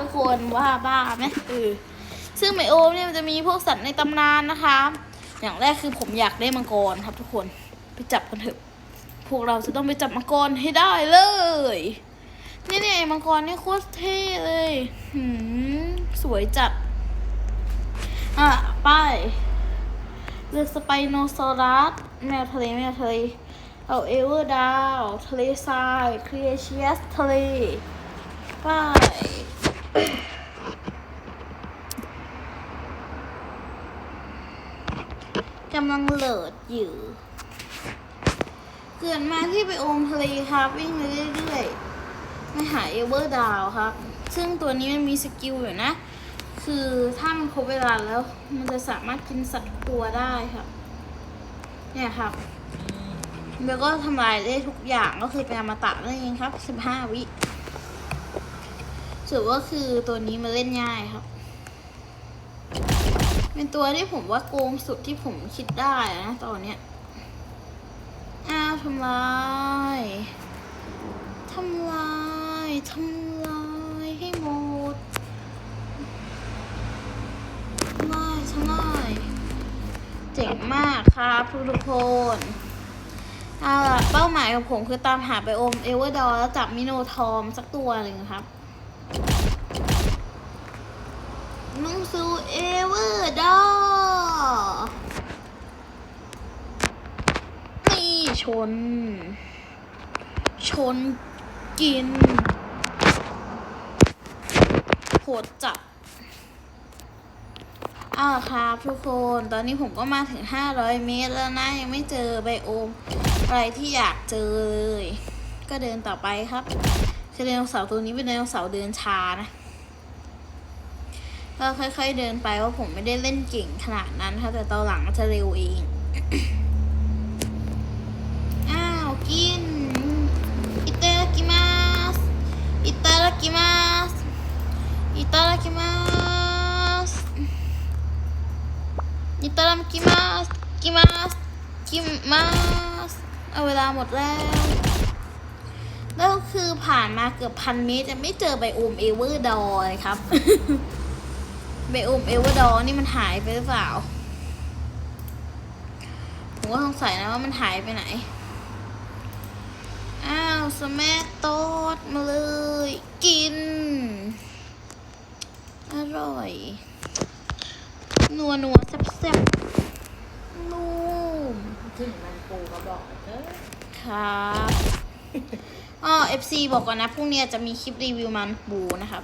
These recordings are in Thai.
ทุกคนว่าบ้าไหมเออซึ่งไมโอมเนี่ยมันจะมีพวกสัตว์ในตำนานนะคะ อย่างแรกคือผมอยากได้มังกรครับทุกคนไปจับกันเถอะ พวกเราจะต้องไปจับมังกรให้ได้เลยนี่เนี่ยมังกรนี่โคตรเท่เลยหืมสวยจัด อะไป้ายเลือกสไปโนซอรัสแมวทะเลแมวทะเลเอาเอเวอร์ดาว ทะเลทรายครีเอเชียสทะเลไป้าย กำลังโหลดอยู่ เกิดมาที่ไปโอมทะเลครับ วิ่งไปเรื่อยๆมาหาเอเวอร์ดาวครับ ซึ่งตัวนี้มันมีสกิลอยู่นะ คือถ้ามันครบเวลาแล้ว มันจะสามารถกินสัตว์ตัวได้ครับ เนี่ยครับ แล้วก็ทำลายได้ทุกอย่างก็คือเป็นอมตะนั่นเองครับ 15 วิ ส่วนก็คือตัวนี้มาเล่นง่ายครับ เป็นตัวที่ผมว่าโกงสุดที่ผมคิดได้นะตอนเนี้ยอ้าวทำลายทำลายทำลายให้หมดทำลายทำลายเจ๋งมากครับทุกทุกคนเอาล่ะเป้าหมายของผมคือตามหาไปโอมเอเวอร์ดอร์แล้วจับมิโนทอมสักตัวหนึ่งครับ นุ่งซูเอเวอร์ดอนี่ชน ชนกินโหดจับอ้าวครับทุกคน ตอนนี้ผมก็มาถึง 500 เมตรแล้วนะ ยังไม่เจอไบโอมอะไรที่อยากเจอเลย ก็เดินต่อไปครับ ไดโนเสาร์ตัวนี้เป็นไดโนเสาร์เดินช้านะก็ค่อย ๆ เดินไปว่าผมไม่ได้เล่นเก่งขนาดนั้นค่ะแต่ตอนหลังจะเร็วเอง อ้าวกินอิตาดากิมาสอิตาดากิมาสอิตาดากิมาสอิตาดากิมาสกิมาสกิมาสเอาเวลาหมดแล้ว แล้วคือผ่านมาเกือบพันเมตรจะไม่เจอไบโอมเอเวอร์ดอร์เลยครับ ไบโอมเอเวอร์ดอร์นี่มันหายไปหรือเปล่า ผมก็สงสัยนะว่ามันหายไปไหน อ้าวสแมัโตดมาเลย กิน อร่อย นัวนัวแซ่บแซ่บนุ่มถึงมันปูก็บอกเออครับ อ๋อ FC บอกก่อนนะพรุ่งนี้จะมีคลิปรีวิวมันบูนะครับ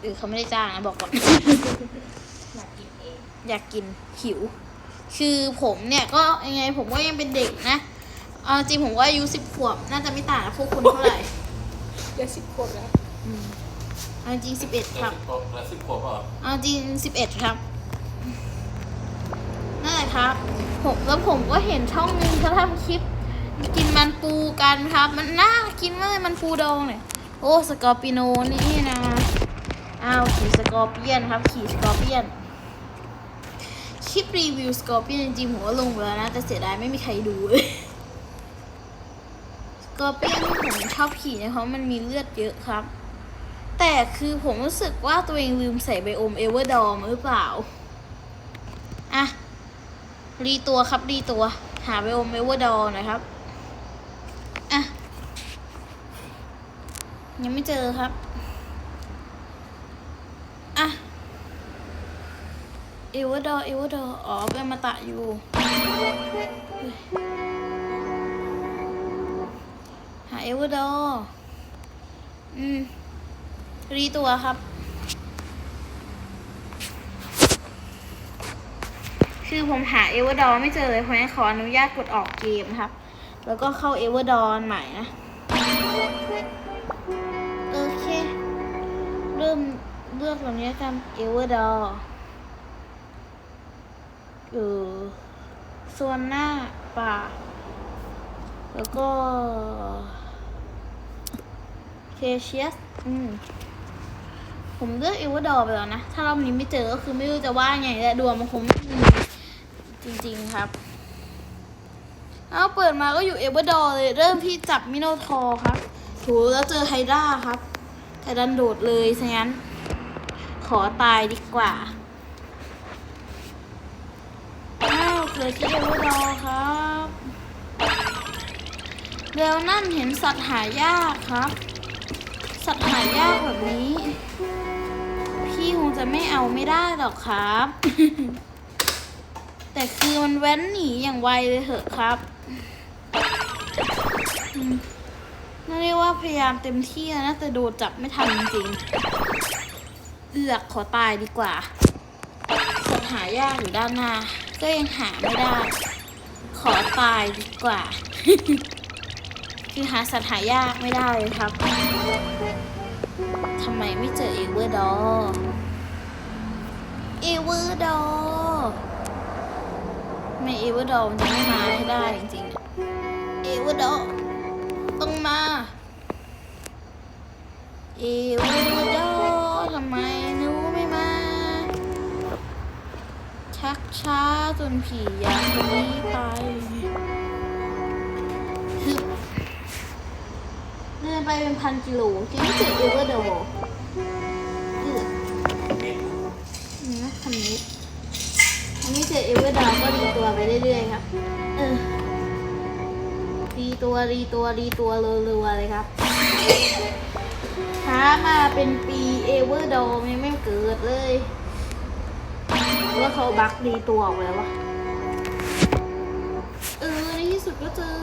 เออเขาไม่ได้จ้างนะบอกก่อน อยากกินเอง อยากกินหิว คือผมเนี่ยก็ยังไงผมก็ยังเป็นเด็กนะเอาจริงผมว่าอายุสิบขวบ น่าจะไม่ต่างกับพวกคุณเท่าไหร่เดี๋ยวสิบคนแล้วเอาจริงสิบเอ็ดครับแล้วสิบขวบเปล่าเอาจริงสิบเอ็ดครับนั่นแหละครับ ผมแล้วผมก็เห็นช่องนึงเขาทำคลิป กินมันปูกันครับ มันน่ากินมากเลยมันปูดองเนี่ย โอ้สกอร์ปิโนนี่นะอ้าวขี่สกอร์เปียนครับ ขี่สกอร์เปียนคลิปรีวิวสกอร์เปียนจริงๆผมก็ลงไปแล้วนะ แต่เสียดายไม่มีใครดูเลยสกอร์เปียนที่ผมชอบขี่เนี่ยเพราะมันมีเลือดเยอะครับ แต่คือผมรู้สึกว่าตัวเองลืมใส่ไบโอมเอเวอร์ดอมหรือเปล่าอะรีตัวครับรีตัว หาไบโอมเอเวอร์ดอหน่อยครับ อะ ยังไม่เจอครับ อะเอเวอร์ดอเอเวอร์ดออ๋อเป็นมาตะอยู่ หาเอเวอร์ดออืม รีตัวครับ คือผมหาเอเวอร์ดอไม่เจอเลยเพราะงั้นขออนุญาตกดออกเกมครับ แล้วก็เข้าเอเวอร์ดอใหม่นะ เลือกแบบนี้กันเอเวอร์ดอเออส่วนหน้าป่ากแล้วก็เคเชียสอืมผมเลือกเอเวอร์ดอร์ไปแล้วนะ ถ้ารอบนี้ไม่เจอก็คือไม่รู้จะว่าไงแต่ดวงมันคงไม่มีจริงๆครับ เอาเปิดมาก็อยู่เอเวอร์ดอร์เลย เริ่มที่จับมิโนทอร์ครับถูแล้วเจอไฮด้าครับ แต่ดันโดดเลยซะงั้น อตายดีกว่า อ้าวเกิดที่เอเวอร์ดอร์ครับเร็วนั่นเห็นสัตว์หายากครับ สัตว์หายากแบบนี้ พี่คงจะไม่เอาไม่ได้หรอกครับ แต่คือมันแว้นหนีอย่างไวเลยเหอะครับอืมน่าเรียกว่าพยายามเต็มที่แล้วนะแต่โดนจับไม่ทันจริงๆ เอือกขอตายดีกว่าสัตหายากอยู่ด้านหน้า ก็ยังหาไม่ได้ ขอตายดีกว่า คือหาสัตว์หายากไม่ได้เลยครับทำไมไม่เจอเอเวอร์ดอ์เอเวอร์ดอ์ไม่เอเวอร์ดอ์มันจะไม่มาให้ได้จริงๆ เอเวอร์ดอ์ต้องมา เอเวอร์ดอร์ ทำไมนูไม่มา ชักช้าจนผีอยากหนีไปเดินไปเป็นพันกิโลที่ไม่เจอเอเวอร์ดอร์เอือกนี่นะคำนี้ถ้าไม่เจอเอเวอร์ดอร์ก็รีตัวไปเรื่อยๆครับเออรีตัวรีตัวรีตัวรัวๆเลยครับ ช้ามาเป็นปีเอเวอร์ดอร์ยังไม่เกิดเลยว่าเขาบักดีตัวออกไปแล้ววะเออ ในที่สุดก็เจอ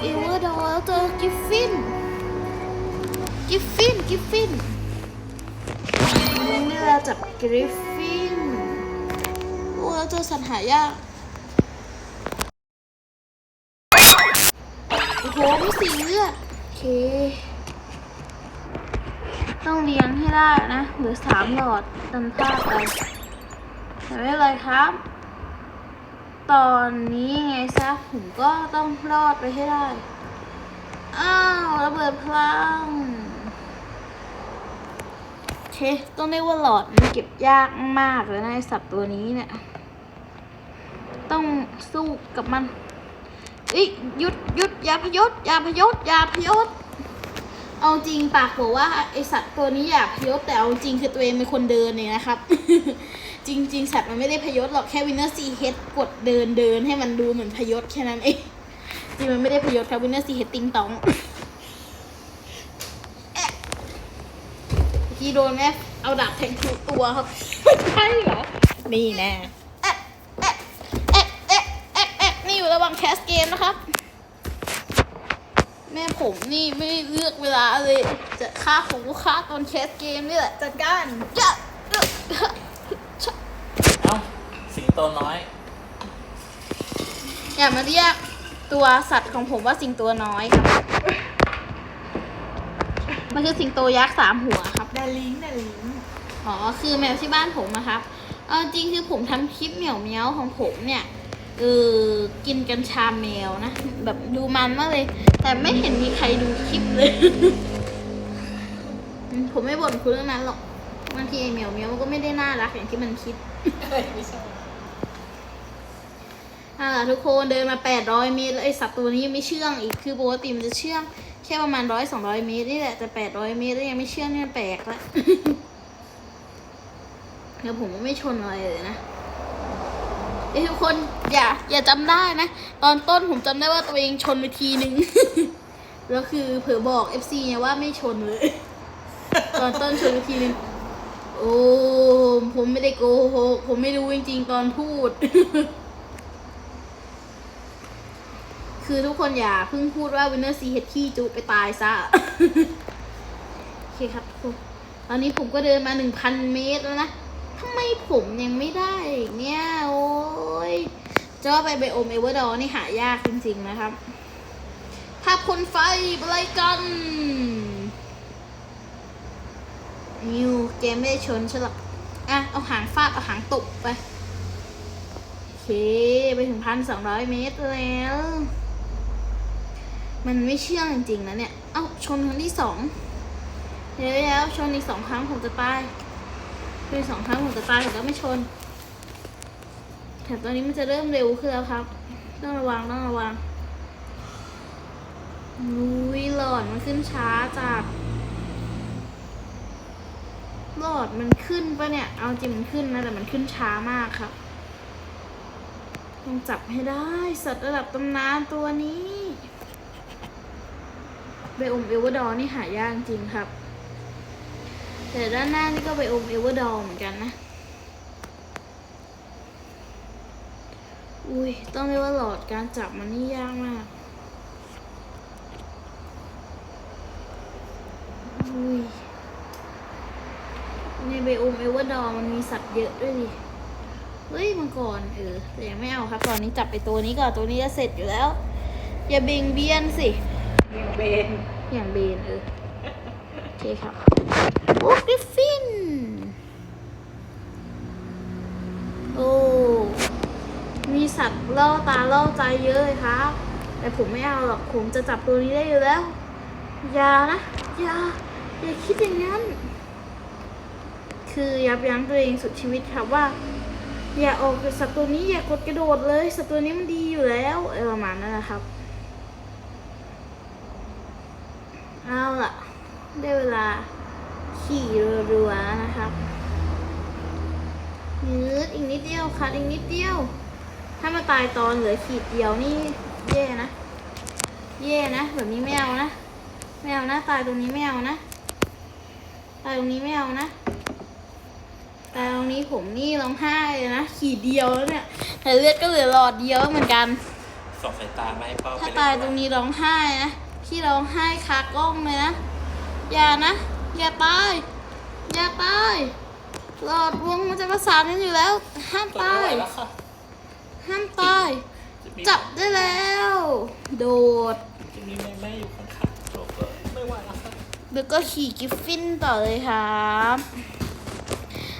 เอเวอร์ดอร์แล้วเจอกิฟฟิน กิฟฟิน กิฟฟินวันนี้เราจับกริฟฟินโอ้แล้วเจอสัตว์หายากโอ้โหมีสีเลือดโอเค ต้องเลี้ยงให้ได้นะหลือสามหลอดตันพลาไปแต่ไม่เป็นไรครับ ตอนนี้ไงซะผมก็ต้องรอดไปให้ได้ อ้าวระเบิดพลังเคต้องเรียกว่าหลอดมันเก็บยากมากเลยนะไอสัตว์ตัวนี้เนี่ย ต้องสู้กับมันอ้ยหยุดหยุดยาพยศยาพยศยาพยศ เอาจริงปากบอกว่าไอสัตว์ตัวนี้อยากพยศแต่เอาจริงคือตัวเองเป็นคนเดินเนี่ยนะครับ จริง ๆ สัตว์มันไม่ได้พยศหรอกแค่วินเนอร์ซีเฮดกดเดินเดินให้มันดูเหมือนพยศแค่นั้นเองจริงมันไม่ได้พยศครับวินเนอร์ซีเฮดติงตองแอะเมื่อกี้โดนแม่เอาดาบแทงทุกตัวครับใช่เหรอนี่แน่แอะแอะแอะแอะแอะแอะนี่อยู่ระหว่างแคสเกมนะครับ แม่ผมนี่ไม่เลือกเวลาเลย จะฆ่าผมก็ฆ่าตอนแคสเกมนี่แหละจัดการยะเอ้า สิงโตน้อย อย่ามาเรียกตัวสัตว์ของผมว่าสิงตัวน้อยครับ มันคือสิงโตยักษ์สามหัวครับ ดาลิงดาลิงอ๋อ คือแมวที่บ้านผมนะครับ เอาจริงคือผมทำคลิปเหมียวเมียวของผมเนี่ย เออกินกัญชาแมวนะ แบบดูมันมากเลย แต่ไม่เห็นมีใครดูคลิปเลย ผมไม่บ่นคุณเรื่องนั้นหรอกบางทีไอ้เหมียวเมียวมันก็ไม่ได้น่ารักอย่างที่มันคิดไม่ใช่อ่าทุกคนเดินมา 800 เมตรแล้วไอสัตว์ตัวนี้ยังไม่เชื่องอีกคือปกติมันจะเชื่องแค่ประมาณ100 200เมตรนี่แหละแต่800เมตรแล้วยังไม่เชื่องนี่มันแปลกละแล้วผมก็ไม่ชนอะไรเลยนะ ทุกคนอย่าอย่าจำได้นะ ตอนต้นผมจำได้ว่าตัวเองชนไปทีนึง แล้วคือเผลอบอก FC เนี่ยว่าไม่ชนเลย ตอนต้นชนไปทีนึง โอ้ผมไม่ได้โกหกผมไม่รู้จริงๆตอนพูด คือทุกคนอย่าเพิ่งพูดว่าวินเนอร์ซีเฮดขี้จุไปตายซะ โอเคครับทุกคนตอนนี้ผมก็เดินมาหนึ่งพันเมตรแล้วนะ ทำไมผมยังไม่ได้เนี่ยโอ้ยจะว่าไปไบโอมเอเวอร์ดอนี่หายากจริงๆนะครับภาพคนไฟอะไรกันนิวเกมไม่ได้ชนใช่หรอกอะ เอาหางฟาด เอาหางตบไป โอเค ไปถึงพันสองร้อยเมตรแล้ว มันไม่เชื่องจริงๆนะเนี่ย เอ้า ชนครั้งที่สองเดี๋ยวแล้วชนอีกสองครั้งผมจะตา ยชนอีกสองครั้งผมจะตายแต่ก็ไม่ชนแต่ตอนนี้มันจะเริ่มเร็วขึ้นแล้วครับ ต้องระวังต้องระวังลุยหลอนมันขึ้นช้าจากหลอดมันขึ้นปะเนี่ย เอาจริงมันขึ้นนะแต่มันขึ้นช้ามากครับ ต้องจับให้ได้ สัตว์ระดับตำนานตัวนี้ไบโอมเอเวอร์ดอร์นี่หายากจริงครับ แต่ด้านหน้านี่ก็ไบโอมเอเวอร์ดอร์เหมือนกันนะ อุ้ย ต้องเรียกว่าหลอดการจับมันนี่ยากมาก อุ้ย ในไบโอมเอเวอร์ดอร์มันมีสัตว์เยอะด้วยดิ เฮ้ยมังกรเออ แต่ยังไม่เอาครับ ตอนนี้จับไปตัวนี้ก่อน ตัวนี้จะเสร็จอยู่แล้ว อย่าเบงเบียนสิเบี่ยงเบน อย่างเบนเออโอ เคครับโอ้กริฟฟิน โอ้ มีสัตว์ล่อตาล่อใจเยอะเลยครับ แต่ผมไม่เอาหรอก ผมจะจับตัวนี้ได้อยู่แล้ว อย่านะ อย่า อย่าคิดอย่างนั้น คือยับยั้งตัวเองสุดชีวิตครับว่า อย่าออกจากสัตว์ตัวนี้อย่ากดกระโดดเลย สัตว์ตัวนี้มันดีอยู่แล้ว เออประมาณนั้นนะครับ เอาล่ะ ได้เวลาขี่รัวๆแล้วนะครับยืดอีกนิดเดียวค่ะอีกนิดเดียว ถ้ามาตายตอนเหลือขีดเดียวนี่แย่นะ แย่นะแบบนี้ไม่เอานะไม่เอานะ ตายตรงนี้ไม่เอานะ ตายตรงนี้ไม่เอานะ ตายตรงนี้ผมนี่ร้องไห้เลยนะ ขีดเดียวแล้วเนี่ย แต่เลือดก็เหลือหลอดเดียวเหมือนกันส่งสายตามาให้เป้าไปถ้าเลยตายตรงนี้ร้องไห้นะพี่ร้องไห้คากล้องเลยนะ อย่านะ อย่าตาย อย่าตาย หลอดวงมันจะประสานกันอยู่แล้ว ห้ามทนไม่ตาไหวยแล้วค่ะห้ามตายจะมีจับได้แล้ว โดดจะมีแม่แม่อยู่ข้างๆโจเกอร์ไม่ไหวแล้วค่ะแล้วก็ขี่กิฟฟินต่อเลยครับ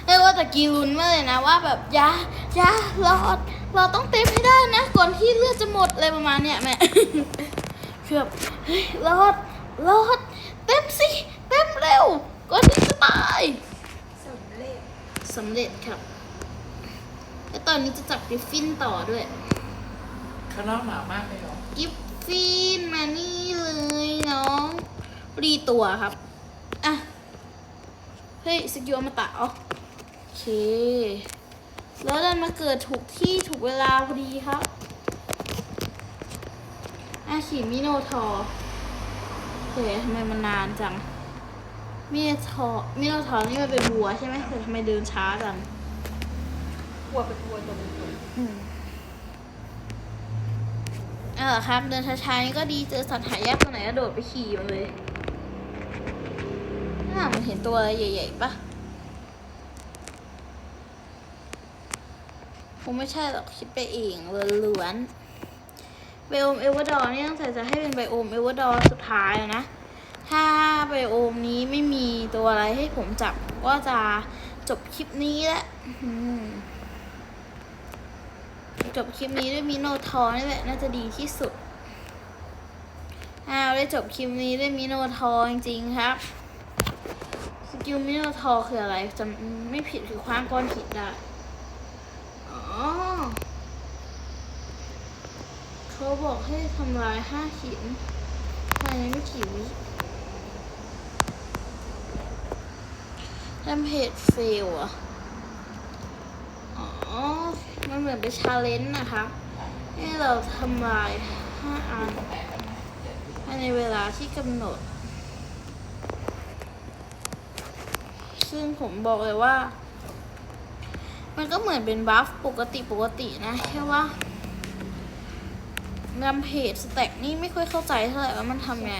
เรียกว่าตะกี้ลุ้นมากเลยนะว่าแบบอย่าอย่าหลอดเราต้องเต็มให้ได้นะ ก่อนที่เลือดจะหมดอะไรประมาณเนี้ยแม่คือแบบเฮ้ยรอดรอด เต็มสิเต็มเร็วก่อนที่จะตายสำเร็จสำเร็จครับ แล้วตอนนี้จะจับกริฟฟินต่อด้วยข้างนอกหนาวมากเลยเหรอกริฟฟินมานี่เลยน้องรีตัวครับอะเฮ้ยสกิลอมตะอ๋อโอเค แล้วดันมาเกิดถูกที่ถูกเวลาพอดีครับอะขี่มิโนทอร์ เฮ้ยทำไมมันนานจังมิโนทอร์มิโนทอร์นี่มันเป็นวัวใช่ไหมแต่ทำไมเดินช้าจังวัวเป็นวัวตัวหนึงอืมเอาล่ะครับ เดินช้าๆนี่ก็ดีเจอสัตว์หายากตัวไหนก็โดดไปขี่มันเลยน่ามันเห็นตัวอะไรใหญ่ๆปะคงไม่ใช่หรอกคิดไปเองล้วนๆ ไบโอมเอเวอร์ดอร์นี่ตั้งแต่จะให้เป็นไบโอมเอเวอร์ดอร์สุดท้ายนะ ถ้าไบโอมนี้ไม่มีตัวอะไรให้ผมจับก็จะจบคลิปนี้และจบคลิปนี้ด้วยมิโนทอร์นี่แหละน่าจะดีที่สุดอ้าวได้จบคลิปนี้ด้วยมิโนทอร์จริงๆครับสกิลมิโนทอร์คืออะไรจำไม่ผิดคือคว้างก้อนหินได้ อ๋อ เขาบอกให้ทำลายห้าหินภายในไม่กี่วิแทมเพจเฟลอะอ๋อ มันเหมือนเป็นชาเลนจ์นะครับให้เราทำลายห้าอันภายในเวลาที่กำหนด ซึ่งผมบอกเลยว่า มันก็เหมือนเป็นบัฟปกติปกตินะแค่ว่า แรมเพจสแต็กนี่ไม่ค่อยเข้าใจเท่าไหร่ว่ามันทำไง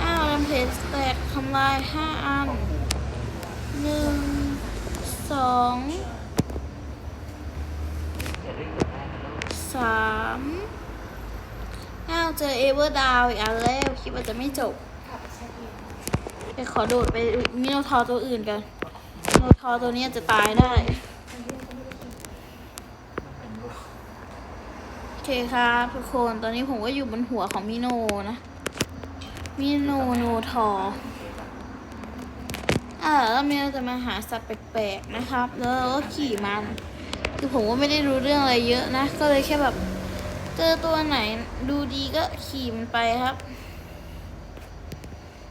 อ้าวแรมเพจสแต็กทำลายห้าอันหนึ่งสองสามอ้าวเจอเอเวอร์ดาวอีกอันแล้วคิดว่าจะไม่จบไปขอโดดไปมิโนทอตัวอื่นกันมิโนทอตัวนี้จะตายได้ โอ เคครับทุกคนตอนนี้ผมก็อยู่บนหัวของมิโนนะ มิโนโนทอร์อ่าแล้วมิโนจะมาหาสัตว์แปลกๆนะครับ แล้วเราก็ขี่มัน คือผมก็ไม่ได้รู้เรื่องอะไรเยอะนะ ก็เลยแค่แบบเจอตัวไหนดูดีก็ขี่มันไปครับ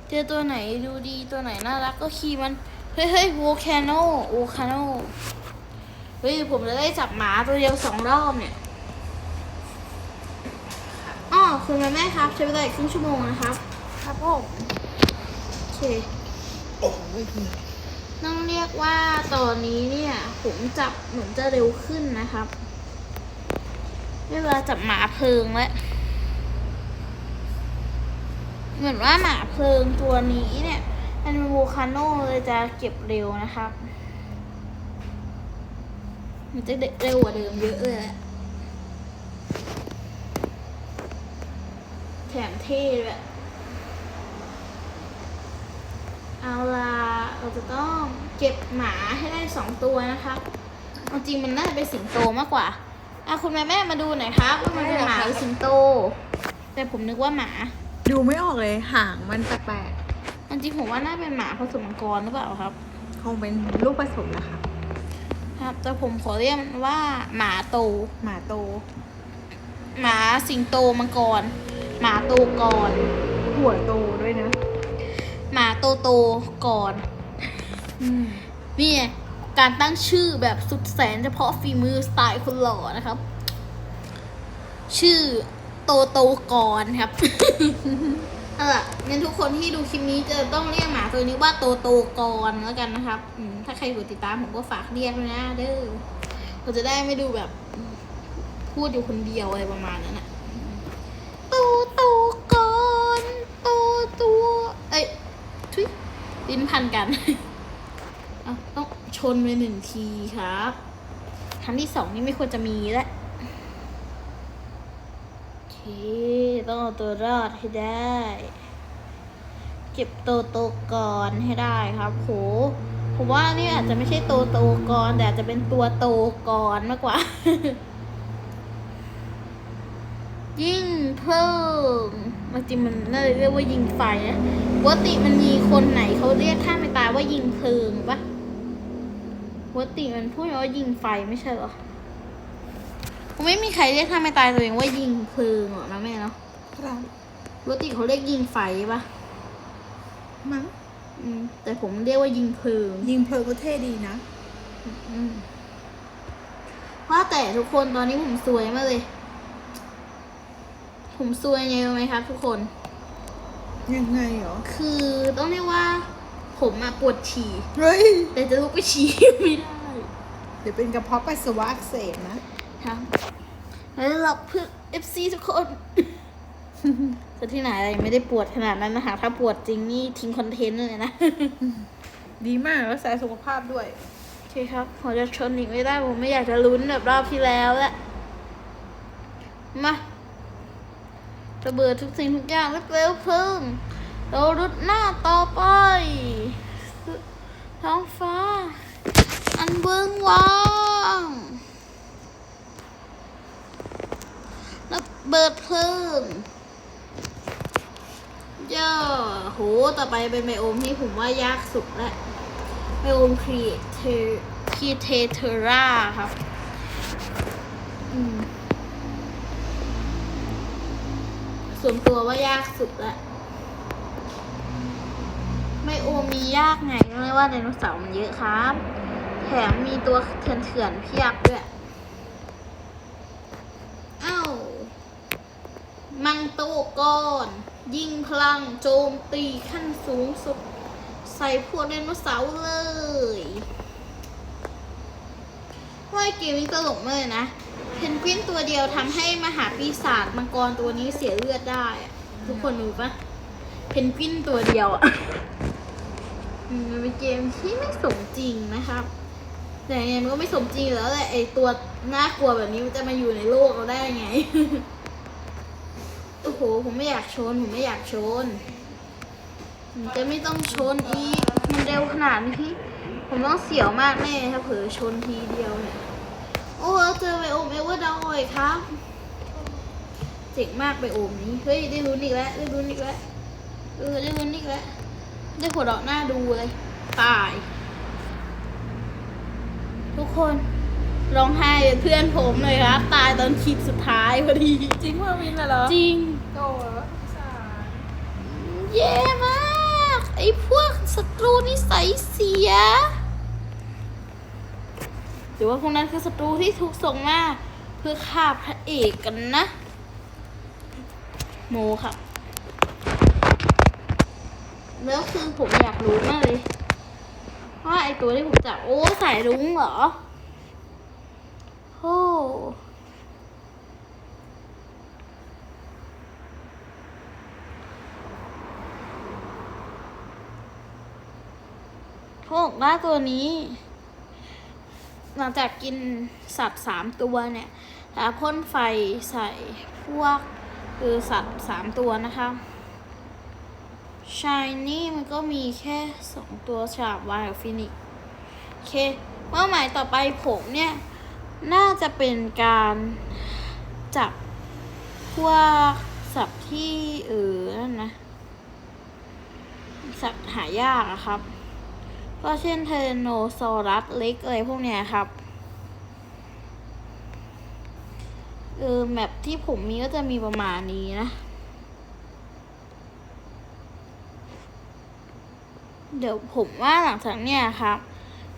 เจอตัวไหนดูดีตัวไหนน่ารักก็ขี่มัน เฮ้ยเฮ้ยโวคาโนโวคาโนเฮ้ยผมจะได้จับหมาตัวเดียวสองรอบเนี่ยอ๋อ คุณแม่แม่ครับใช้เวลาอีกครึ่งชั่วโมงนะครับ ครับผมโอเคโอ้ยต้องเรียกว่าตอนนี้เนี่ยผมจับเหมือนจะเร็วขึ้นนะครับเวลาจับหมาเพลิงแล้วเหมือนว่าหมาเพลิงตัวนี้เนี่ยมันเป็นโวคาโนเลยจะเก็บเร็วนะครับ มันจะเร็วกว่าเดิมเยอะเลยแหละ ถมเท่ด้วยเอาล่ะเราจะต้องเก็บหมาให้ได้สองตัวนะครับเอาจริงมันน่าจะเป็นสิงโตมากกว่าอะคุณแม่แม่มาดูหน่อยครับว่ามันเป็นหมาหรือสิงโต แต่ผมนึกว่าหมา ดูไม่ออกเลยหางมันแปลกจริงๆผมว่าน่าเป็นหมาผสมมังกรหรือเปล่าครับๆคงเป็นลูกผสมนะคะครับ แต่ผมขอเรียกมันว่าหมาโต หมาโต หมาสิงโตมังกร หมาโตก่อน หัวโตด้วยนะ หมาโตโตก่อนอืมนี่ไงการตั้งชื่อแบบสุดแสนเฉพาะฝีมือสไตล์คนหล่อนะครับ ชื่อโตโตก่อนครับเอาล่ะงั้นทุกคนที่ดูคลิปนี้จะต้องเรียกหมาตัวนี้ว่าโตโตก่อนแล้วกันนะครับอืมถ้าใครกดติดตามผมก็ฝากเรียกด้วยนะเด้อเราจะได้ไม่ดูแบบอืมพูดอยู่คนเดียวอะไรประมาณนั้นอะ ตัว เอ้ยทุยลิ้นพันกันอะต้องชนไปหนึ่งทีครับครั้งที่สองนี่ไม่ควรจะมีแล้วโอเค ต้องเอาตัวรอดให้ได้ เก็บโตโตก่อนให้ได้ครับโหผมว่านี่อาจจะไม่ใช่โตโตก่อนแต่อาจจะเป็นตัวโตก่อนมากกว่า ยิ่งเพิ่มจริงๆมันน่าจะเรียกว่ายิงไฟนะปกติมันมีคนไหนเขาเรียกข้ามไปตายว่ายิงเพลิงปะปกติมันพูดว่ายิงไฟไม่ใช่เหรอคงไม่มีใครเรียกข้ามไปตายตัวเองว่ายิงเพลิงหรอกนะแม่เนาะครับปกติเขาเรียกยิงไฟปะมั้งอืมแต่ผมเรียกว่ายิงเพลิง ยิงเพลิงก็เท่ดีนะ อืมว่าแต่ทุกคนตอนนี้ผมสวยมากเลย ผมสวยยังไงรู้ไหมครับ ทุกคน ยังไงเหรอ คือต้องเรียกว่า ผมอะปวดฉี่ เฮ้ย แต่จะลุกไปฉี่ไม่ได้ เดี๋ยวเป็นกระเพาะปัสสาวะอักเสบนะครับแล้วเราเพื่อ FC ทุกคนแต่ที่ไหนอะไรไม่ได้ปวดขนาดนั้นนะคะ ถ้าปวดจริงนี่ทิ้งคอนเทนต์เลยนะ ดีมากรักษาสุขภาพด้วย โอเคครับผมจะชนอีกไม่ได้ ผมไม่อยากจะลุ้นแบบรอบที่แล้วแหละ มา ระเบิดทุกสิ่งทุกอย่างเร็วเพิ่งเรารุดหน้าต่อไป ท้องฟ้า อันเบื้องว่างระเบิดเพิ่มย่าโห ต่อไปเป็นไบโอมที่ผมว่ายากสุดแล้วไบโอมครีเทครีเทเทราครับ อืม ส่วนตัวว่ายากสุดละไบโอมมียากไงก็เรียกว่าไดโนเสาร์มันเยอะครับ แถมมีตัวเถื่อนๆเพียบด้วยเอ้ามังโตก่อนยิงพลังโจมตีขั้นสูงสุด ใส่พวกไดโนเสาร์เลย ว่าไอเกมนี้ตลกมากเลยนะ เพนกวินตัวเดียวทำให้มหาปีศาจมังกรตัวนี้เสียเลือดได้อะทุกคนรู้ปะเพนกวินตัวเดียวอะอืมมันเป็นเกมที่ไม่สมจริงนะครับ แต่ยังไงมันก็ไม่สมจริงอยู่แล้วแหละไอตัวน่ากลัวแบบนี้มันจะมาอยู่ในโลกเราได้ยังไง โอ้โห ผมไม่อยากชน ผมไม่อยากชนผมจะไม่ต้องชนอีก มันเร็วขนาดนี้ ผมต้องเสียวมากแน่ถ้าเผลอชนทีเดียวเนี่ย โอ้เจอไบโอมเอเวอร์ดอยครับเจ๋งมากไบโอมนี้ เฮ้ยได้ลุ้นอีกแล้ว ได้ลุ้นอีกแล้ว เออได้ลุ้นอีกแล้ว ได้หัวเราะหน้าดูเลย ตาย ทุกคนร้องไห้เป็นเพื่อนผมเลยครับ ตายตอนคลิปสุดท้ายพอดี จริงว่าวินน่ะเหรอจริง โตเหรอสารเย่มากเสีย หรือว่าพวกนั้นคือศัตรูที่ถูกส่งมาเพื่อฆ่าพระเอกกันนะ โมค่ะแล้วคือผมอยากรู้มากเลยว่าไอตัวที่ผมจับโอ้สายรุ้งเหรอโอ้เขาบอกว่าตัวนี้ หลังจากกินสัตว์สามตัวเนี่ยแล้วพ่นไฟใส่พวกคือสัตว์สามตัวนะคะชายนี่มันก็มีแค่สองตัวฉาบวายกับฟินิกโอเคเป้าหมายต่อไปผมเนี่ย น่าจะเป็นการจับพวกสัตว์ที่เออนั่นนะสัตว์หายากอะครับ ก็เช่นเทอร์โนซอรัสเล็กอะไรพวกเนี้ยครับเออแมปที่ผมมีก็จะมีประมาณนี้นะ เดี๋ยวผมว่าหลังจากเนี้ยครับ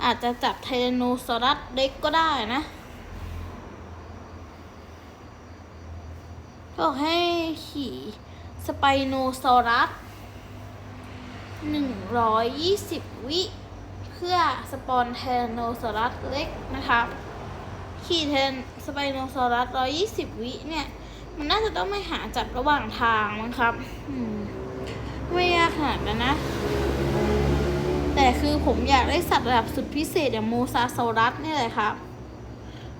อาจจะจับไทแรนโนซอรัสเล็กก็ได้นะก็ให้ขี่สไปโนซอรัสหนึ่งร้อยยี่สิบวิ เพื่อสปอนเทนโนซอรัสเล็กนะครับขี่เทนสไปโนซอรัสร้อยี่สิบวิเนี่ย มันน่าจะต้องไม่หาจับระหว่างทางมั้งครับอืมไม่ยากขนาดนั้นนะ แต่คือผมอยากได้สัตว์ระดับสุดพิเศษอย่างโมซาโซรัสนี่แหละครับ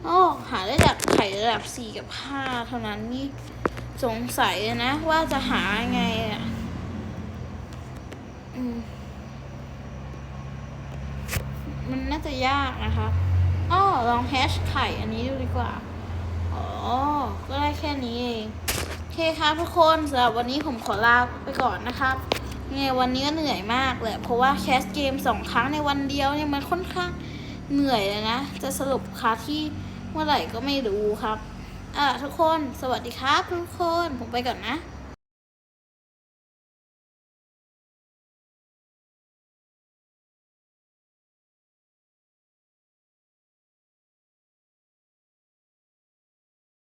โอ้หาได้จากไข่ระดับสี่กับห้าเท่านั้นนี่สงสัยนะ ว่าจะหายังไงอะ อืม มันน่าจะยากนะคะอ้อลองแฮชไข่อันนี้ดูดีกว่า อ๋อ ก็ได้แค่นี้เอง โอเคครับทุกคนสำหรับวันนี้ผมขอลาไปก่อนนะครับยังไงวันนี้ก็เหนื่อยมากเลยเพราะว่าแคสเกมสองครั้งในวันเดียวเนี่ยมันค่อนข้างเหนื่อยเลยนะ จะสรุปคาที่เมื่อไหร่ก็ไม่รู้ครับ อ่าทุกคน สวัสดีครับทุกคน ผมไปก่อนนะ